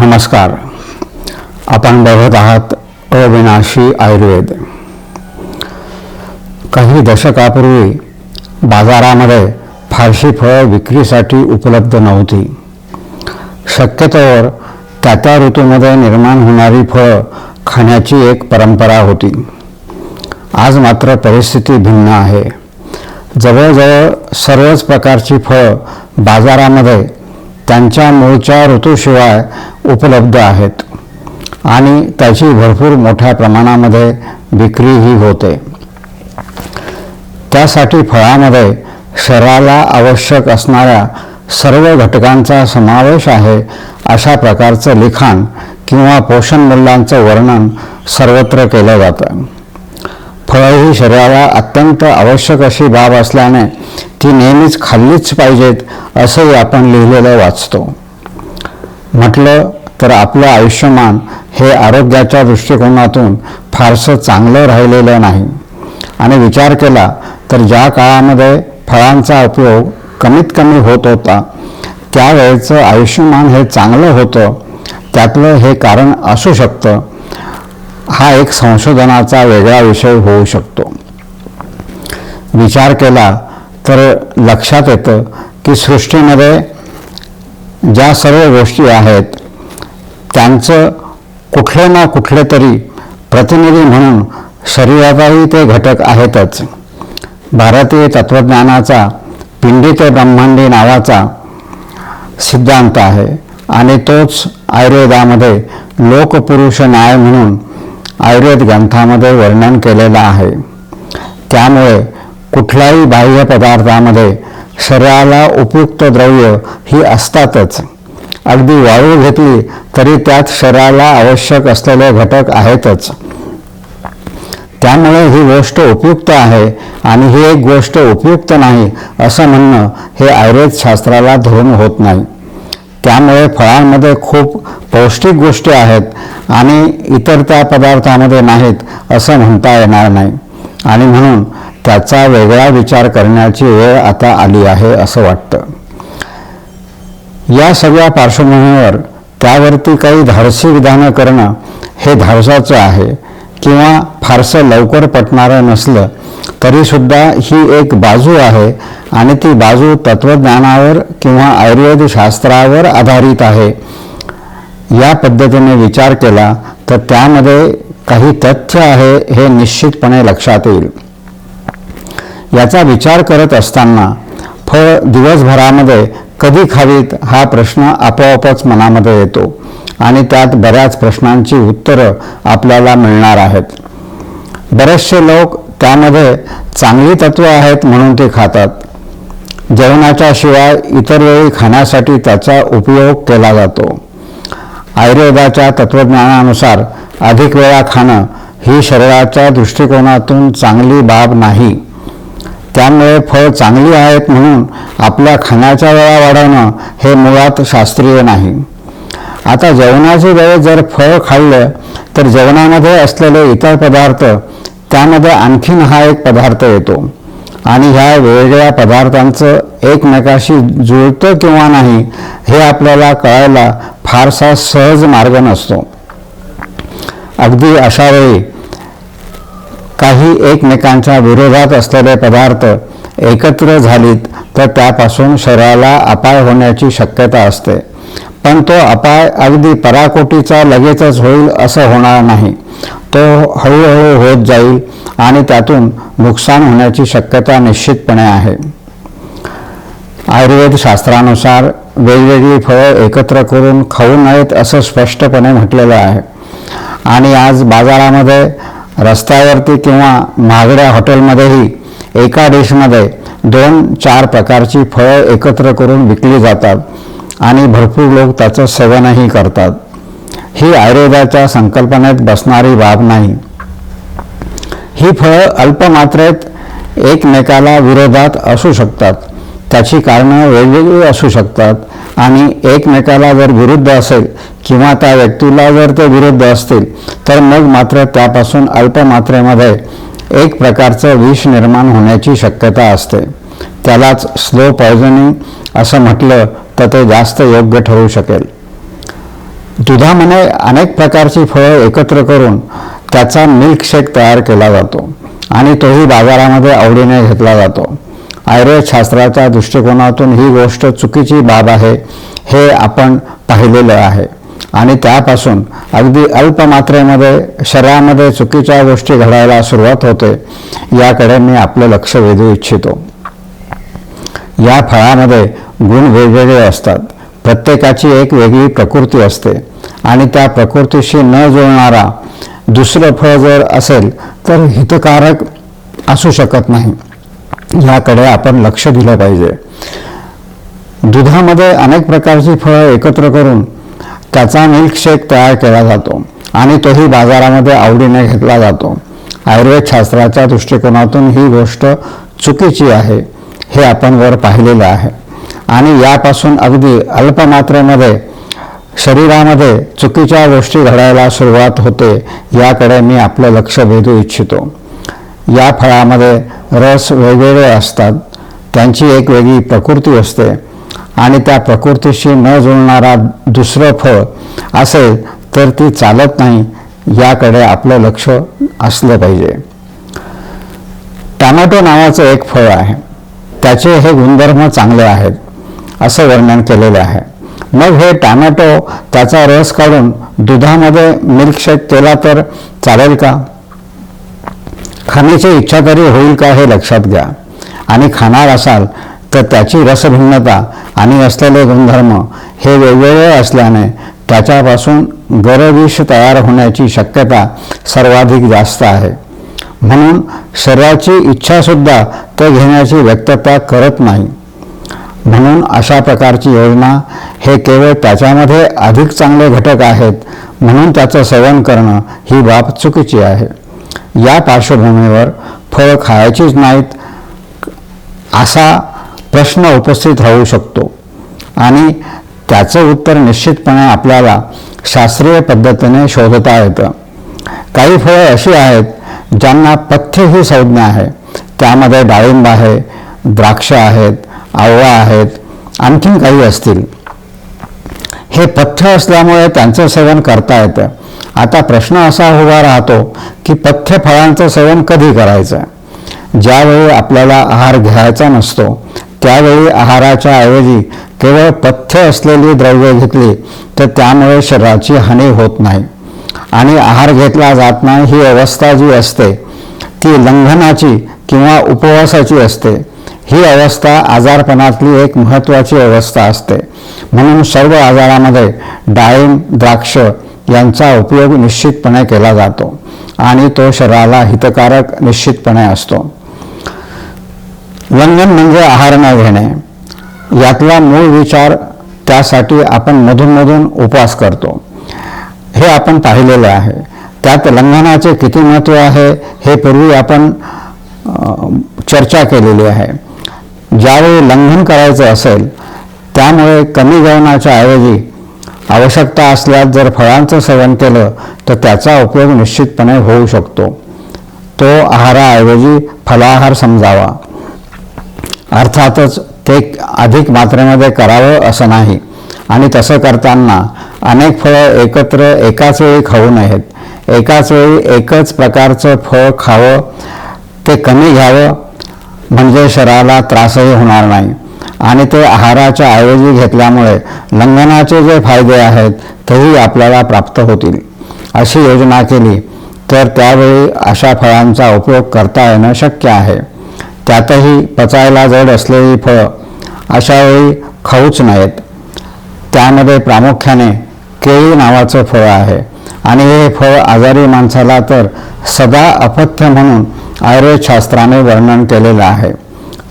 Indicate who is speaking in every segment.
Speaker 1: नमस्कार. आपण बघत आहात अविनाशी आयुर्वेद. काही दशकापूर्वी बाजारामध्ये फारशी फळं विक्रीसाठी उपलब्ध नव्हती. शक्यतोवर त्या त्या ऋतूमध्ये निर्माण होणारी फळं खाण्याची एक परंपरा होती. आज मात्र परिस्थिती भिन्न आहे. जवळजवळ सर्वच प्रकारची फळं बाजारामध्ये त्यांच्या मूळच्या ऋतूशिवाय उपलब्ध आहेत. आणि त्याची भरपूर मोठ्या प्रमाणामध्ये विक्रीही होते. त्यासाठी फळामध्ये शरीराला आवश्यक असणाऱ्या सर्व घटकांचा समावेश आहे अशा प्रकारचं लिखाण किंवा पोषण मूल्यांचं वर्णन सर्वत्र केलं जातं. फळं ही शरीराला अत्यंत आवश्यक अशी बाब असल्याने ती नेहमीच खाल्लीच पाहिजेत असंही आपण लिहिलेलं वाचतो. म्हटलं तर आपलं आयुष्यमान हे आरोग्याच्या दृष्टिकोनातून फारसं चांगलं राहिलेलं नाही. आणि विचार केला तर ज्या काळामध्ये फळांचा उपयोग कमीत कमी होत होता त्यावेळेचं आयुष्यमान हे चांगलं होतं त्यातलं हे कारण असू शकतं हा एक संशोधनाचा वेगळा विषय होऊ शकतो. विचार केला तर लक्षात येतं की सृष्टीमध्ये ज्या सर्व गोष्टी आहेत त्यांचं कुठले ना कुठले तरी प्रतिनिधी म्हणून शरीराचाही ते घटक आहेतच. भारतीय तत्त्वज्ञानाचा पिंडी ते ब्रह्मांडी नावाचा सिद्धांत आहे आणि तोच आयुर्वेदामध्ये लोकपुरुष न्याय म्हणून आयुर्वेद ग्रंथामध्ये वर्णन केलेलं आहे. त्यामुळे कुठल्याही बाह्य पदार्थामध्ये शरीराला उपयुक्त द्रव्य ही असतातच. अगदी वाळू घेतली तरी त्यात शरीराला आवश्यक असलेले घटक आहेतच. त्यामुळे ही गोष्ट उपयुक्त आहे आणि ही एक गोष्ट उपयुक्त नाही असं म्हणणं हे आयुर्वेद शास्त्राला धरून होत नाही. त्यामुळे फळांमध्ये खूप पौष्टिक गोष्टी आहेत आणि इतर त्या पदार्थामध्ये नाहीत असं म्हणता येणार नाही. आणि म्हणून त्याचा वेगळा विचार करण्याची वेळ आता आली आहे असं वाटतं. या सगळ्या पार्श्वभूमीवर त्यावरती काही धाडसी विधानं करणं हे धाडसाचं आहे किंवा फारसं लवकर पटणारं नसलं तरीसुद्धा ही एक बाजू आहे आणि ती बाजू तत्त्वज्ञानावर किंवा आयुर्वेद शास्त्रावर आधारित आहे. या पद्धतीने विचार केला तर त्यामध्ये काही तथ्य आहे हे निश्चितपणे लक्षात येईल. याचा विचार करत असताना फळ दिवसभरामध्ये कधी खावीत हा प्रश्न आपोआपच मनामध्ये येतो आणि त्यात बऱ्याच प्रश्नांची उत्तरं आपल्याला मिळणार आहेत. बरेचसे लोक त्यामध्ये चांगली तत्व आहेत म्हणून ते खातात. जेवणाच्या शिवाय इतर वेळी खाण्यासाठी त्याचा उपयोग केला जातो. आयुर्वेदाच्या तत्त्वज्ञानानुसार अधिक वेळा खाणं ही शरीराच्या दृष्टिकोनातून चांगली बाब नाही. त्यामुळे फळ चांगली आहेत म्हणून आपल्या खाण्याच्या वेळा वाढवणं हे मुळात शास्त्रीय नाही. आता जेवणाची वेळ जर फळ खाल्लं तर जेवणामध्ये असलेले इतर पदार्थ त्यामध्ये आणखीन हा एक पदार्थ येतो. आणि ह्या वेगवेगळ्या पदार्थांचं एकमेकाशी जुळतं किंवा नाही हे आपल्याला कळायला फारसा सहज मार्ग नसतो. अगदी अशा वेळी काही एकमेकांच्या विरोधात असलेले पदार्थ एकत्र झालीत तर त्यापासून शरीराला अपाय होण्याची शक्यता असते. पण तो अपाय अगदी पराकोटीचा लगेचच होईल असं होणार नाही. तो हळूहळू होत जाईल आणि त्यातून नुकसान होण्याची शक्यता निश्चितपणे आहे. आयुर्वेद शास्त्रानुसार वेगवेगळी फळं एकत्र करून खाऊ नयेत असं स्पष्टपणे म्हटलेलं आहे. आणि आज बाजारामध्ये रस्त्यावरती किंवा महागड्या हॉटेलमध्येही एका डिशमध्ये दोन चार प्रकारची फळं एकत्र करून विकली जातात. आणि भरपूर लोक त्याचं सेवनही करतात. ही आयुर्वेदाच्या संकल्पनेत बसणारी बाब नाही. ही फळं अल्पमात्रेत एकमेकाला विरोधात असू शकतात. त्याची कारणं वेगवेगळी असू शकतात आणि एकमेकाला जर विरुद्ध असेल किंवा त्या व्यक्तीला जर ते विरुद्ध असतील तर मग मात्र त्यापासून अल्पमात्रेमध्ये एक प्रकारचं विष निर्माण होण्याची शक्यता असते. त्यालाच स्लो पॉयझनिंग असं म्हटलं तर ते जास्त योग्य ठरू शकेल. दुधामध्ये अनेक प्रकारची फळं एकत्र करून त्याचा मिल्कशेक तयार केला जातो आणि तोही बाजारामध्ये आवडीने घेतला जातो. आयुर्वेदशास्त्राच्या दृष्टिकोनातून ही गोष्ट चुकीची बाब आहे हे आपण पाहिलेलं आहे. आणि त्यापासून अगदी अल्प मात्रेमध्ये शरीरामध्ये चुकीच्या गोष्टी घडायला सुरुवात होते याकडे मी आपलं लक्ष वेधू इच्छितो. या फळामध्ये गुण वेगवेगळे असतात. प्रत्येकाची एक वेगळी प्रकृती असते आणि त्या प्रकृतीशी न जुळणारा दुसरं फळ जर असेल तर हितकारक असू शकत नाही. याकडे आपण लक्ष दिलं पाहिजे. दुधामध्ये अनेक प्रकारची फळं एकत्र करून त्याचा मिल्कशेक तयार केला जातो आणि तोही बाजारामध्ये आवडीने घेतला जातो. आयुर्वेद शास्त्राच्या दृष्टिकोनातून ही गोष्ट चुकीची आहे. हे आपण वर पाहिलेलं आहे. आणि यापासून अगदी अल्पमात्रेमध्ये शरीरामध्ये चुकीच्या गोष्टी घडायला सुरुवात होते याकडे मी आपलं लक्ष वेधू इच्छितो. या फळामध्ये रस वेगवेगळे असतात. त्यांची एक वेगळी प्रकृती असते. आणि त्या प्रकृतीशी न जुळणारा दुसरं फळ असेल तर ती चालत नाही याकडे आपलं लक्ष असलं पाहिजे. टॅमॅटो नावाचं एक फळ आहे. त्याचे हे गुणधर्म चांगले आहेत असं वर्णन केलेले आहे. मग हे टॅमॅटो त्याचा रस काढून दुधामध्ये मिल्कशेक केला तर चालेल का? खाण्याची इच्छा तरी होईल का हे लक्षात घ्या. आणि खाणार असाल तर त्याची रसभिन्नता आणि असलेले गुणधर्म हे वेगवेगळे असल्याने त्याच्यापासून गरविष तयार होण्याची शक्यता सर्वाधिक जास्त आहे. म्हणून शरीराची इच्छासुद्धा ते घेण्याची व्यक्तता करत नाही. म्हणून अशा प्रकारची योजना हे केवळ त्याच्यामध्ये अधिक चांगले घटक आहेत म्हणून त्याचं सेवन करणं ही बाब चुकीची आहे. या पार्श्वभूमीवर फळं खायचीच नाहीत असा प्रश्न उपस्थित राहू शकतो. आणि त्याचं उत्तर निश्चितपणे आपल्याला शास्त्रीय पद्धतीने शोधता येतं. काही फळं अशी आहेत ज्यांना पथ्य ही संज्ञा आहे त्यामध्ये डाळिंब आहे द्राक्ष आहेत आवळा आहेत आणखीन काही असतील. हे पथ्य असल्यामुळे त्यांचं सेवन करता येतं. आता प्रश्न असा उभा राहतो की पथ्य फळांचं सेवन कधी करायचं? ज्यावेळी आपल्याला आहार घ्यायचा नसतो त्यावेळी आहाराच्या ऐवजी केवळ पथ्य असलेली द्रव्य घेतली तर त्यामुळे शरीराची हानी होत नाही. आणि आहार घेतला जात नाही ही अवस्था जी असते ती लंघनाची किंवा उपवासाची असते. ही अवस्था आजारपणातली एक महत्त्वाची अवस्था असते. म्हणून सर्व आजारामध्ये डाळिंब द्राक्ष यांचा उपयोग निश्चितपणे केला जातो आणि तो शरीराला हितकारक निश्चितपणे असतो. लंघन म्हणजे आहार न घेणे. यातला मूळ विचार त्यासाठी आपण मधूनमधून उपवास करतो. हे आपण पाहिलेलं आहे. त्यात लंघनाचे किती महत्त्व आहे हे पूर्वी आपण चर्चा केलेली आहे. ज्यावेळी लंघन करायचं असेल त्यामुळे कमी जेवणाच्या ऐवजी आवश्यकता असल्यास जर फळांचं सेवन केलं तर त्याचा उपयोग निश्चितपणे होऊ शकतो. तो आहाराऐवजी फलाहार समजावा. अर्थातच ते अधिक मात्रेमध्ये करावं असं नाही. आणि तसं करताना अनेक फळं एकत्र एकाच वेळी खाऊ नयेत. एकाच वेळी एकच प्रकारचं फळ खावं ते कमी घ्यावं म्हणजे शरीराला त्रासही होणार नाही. आणि ते आहाराच्या ऐवजी घेतल्यामुळे लंघनाचे जे फायदे आहेत तेही आपल्याला प्राप्त होतील. अशी योजना केली तर त्यावेळी अशा फळांचा उपयोग करता येणं शक्य आहे. त्यातही पचायला जड असलेली फळं अशावेळी खाऊच नाहीत त्यामध्ये प्रामुख्याने केळी नावाचं फळ आहे. आणि हे फळ आजारी माणसाला तर सदा अपथ्य म्हणून आयुर्वेदशास्त्राने वर्णन केलेलं आहे.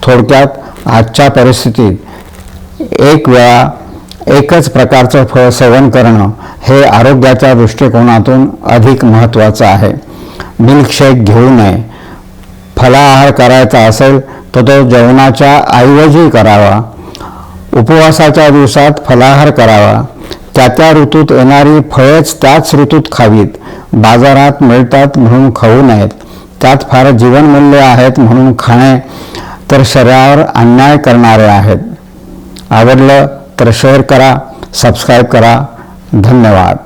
Speaker 1: थोडक्यात आजच्या परिस्थितीत एक वेळा एकच प्रकारचं फळ सेवन करणं हे आरोग्याच्या दृष्टिकोनातून अधिक महत्त्वाचं आहे. मिल्कशेक घेऊ नये. फलाहार करायचा असेल तर तो जेवणाच्या ऐवजी करावा. उपवासाच्या दिवसात फलाहार करावा. त्या त्या ऋतूत येणारी फळेच त्याच ऋतूत खावीत. बाजारात मिळतात म्हणून खाऊ नयेत. त्यात फार जीवनमूल्य आहेत म्हणून खाणे तर शरीरावर अन्याय करणारे आहेत. आवडलं तर शेअर करा सबस्क्राईब करा. धन्यवाद.